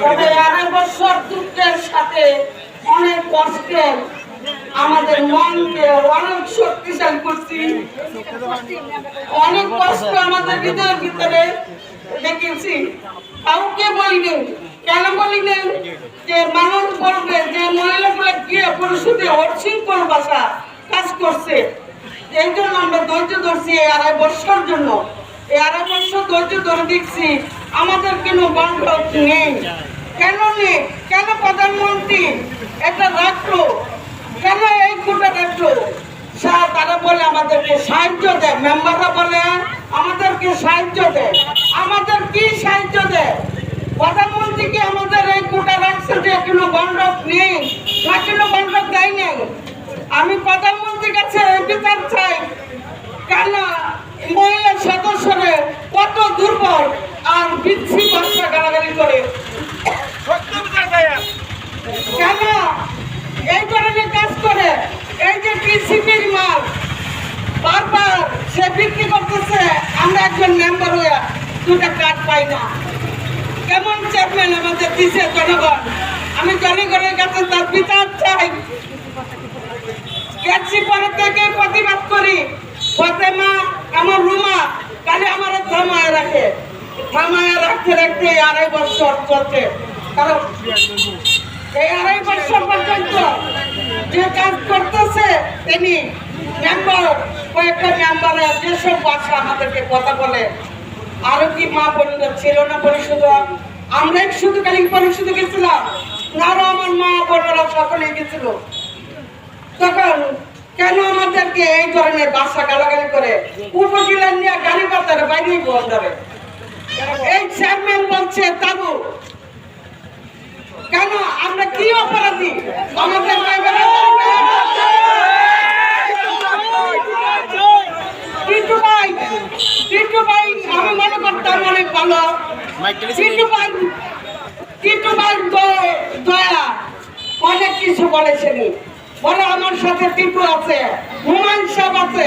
তবে আড়াই দুঃখের সাথে অনেক কষ্টে আমাদের মনকে অনেক শক্তিশালী করছি। অনেক কষ্ট আমাদের হৃদয়ের ভিতরে দেখেছি কাউকে বলিনি, কেন বলিনি যে মানুষ বলবে যে মহিলাগুলো গিয়ে পরিষদে অশৃঙ্খল ভাষা কাজ করছে? এই জন্য আমরা ধৈর্য ধরছি এই আড়াই বছর জন্য। এই আড়াই বছর ধৈর্য ধরে দেখছি আমাদের কোনো বন্ধ নেই। কেন নেই? কেন প্রধানমন্ত্রী এটা রাখল? কেন এই কোটা রাখল? স্যার, তারা বলে আমাদেরকে সাহায্য দেয় মেম্বাররা বলে, আমাদেরকে সাহায্য দেয় আমাদের কি সাহায্য দেয়? প্রধানমন্ত্রীকে আমাদের এই রাখছে যে কোনো বন্ধক নেই? না, কোনো বন্ধক দেয় নেই? আমি প্রধানমন্ত্রীর কাছে বিচার চাই। কেন মহিলা সদস্যরা কত দুর্বল আর বিচ্ছি ভাষা গালাগালি করে কেন এই ধরনের কাজ করে এই যে কৃষিবির মাল বারবার সে বিক্রি করতেছে আমরা একজন মেম্বার হয়ে দুটা কার্ড পাই না। কেমন চেয়ারম্যান আমাদের দিছে জনগণ? আমি জনগণের কাছে তার বিচার চাই। গেছি পরে থেকে প্রতিবাদ করি। ফতেমা আমার রুমা কালে আমার থামায় রাখে। থামায় রাখতে রাখতে আড়াই বছর চলছে। কারণ এই আড়াই বছর পর্যন্ত যে কাজ করতেছে, তিনি মেম্বার কয়েকটা মেম্বারের যেসব ভাষা আমাদেরকে কথা বলে। আরও কি মা বোনেরা ছিল না পরিষদ আমরাই শুধু পরিষদে গেছিলাম। না আমার মা বোনেরা সকলে গেছিল। তখন কেন আমাদেরকে এই ধরনের বাসা গালাগালি করে? উপজেলার নিয়ে গাড়ি বাতারে বাইরে বন্ধরে এই চেয়ারম্যান বলছে, তাবু, কেন? আমরা কি অপরাধী? আমাদের টিটু ভাই টিটু ভাই আমি মনে করতাম অনেক ভালো। দয়া অনেক কিছু বলেছেন। বলে আমার সাথে টিটু আছে হুমায়ুন সাহেব আছে।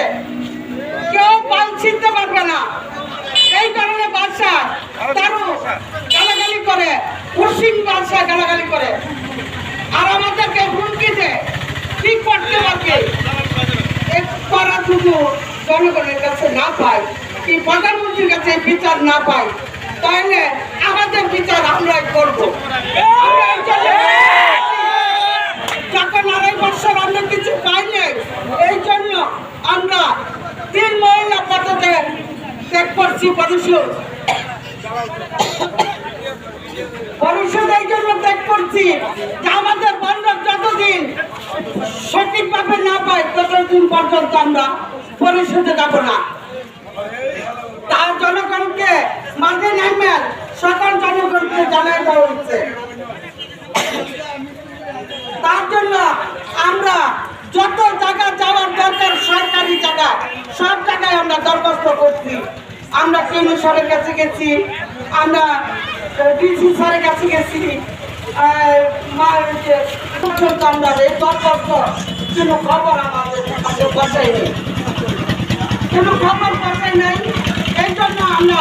কেউ পাল ছিনতে পারবে না। এই কারণে বাদশা তারু গালাগালি করে পশ্চিম বাদশা গালাগালি করে। আর আমাদেরকে হুমকি দেয় কি করতে পারবে করা শুধু জনগণের কাছে না পাই কি প্রধানমন্ত্রীর কাছে বিচার না পাই, তাহলে আমাদের বিচার আমরাই করব। যখন বছর আমরা কিছু এই জন্য আমরা তিন মহিলা ত্যাগ করছি পরিষদ। পরিষদ এই জন্য ত্যাগ করছি যে আমাদের যতদিন সঠিকভাবে না পাই পর্যন্ত আমরা পরিষদে যাব না। তার জন্য আমরা যত জায়গা যাওয়ার দরকার, সরকারি জায়গা, সব জায়গায় আমরা দরখাস্ত করছি। আমরা কেন স্যারের কাছে গেছি? আমরা ডিসি স্যারের কাছে গেছি। পর্যন্ত আমরা এই দরখাস্ত। কোনো খবর আমাদের কাছে পৌঁছায়নি কোনো খবর পৌঁছায় নাই। এই জন্য আমরা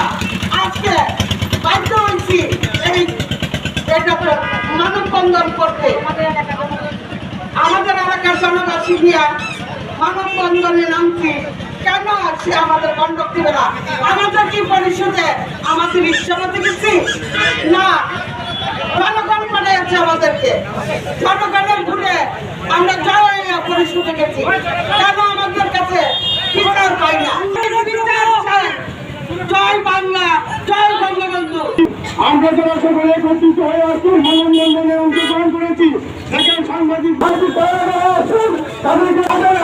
আজকে বাধ্য হয়েছি এই এটা মানববন্ধন করতে আমাদের এলাকার জনবাসী নিয়ে মানববন্ধনে নামছি। কেন আছে আমাদের কন্ডক্টিভেরা আমাদের কি পরিষদে আমাদের ঈশ্বরতে গেছি না। জনগণ পাঠিয়েছে আমাদেরকে। জনগণের ঘুরে আমরা জয় পরিষদে গেছি। আমরা যারা সকলে একত্রিত হয়ে আসুন মানববন্ধনে অংশগ্রহণ করেছি দেখেন সাংবাদিক তাদেরকে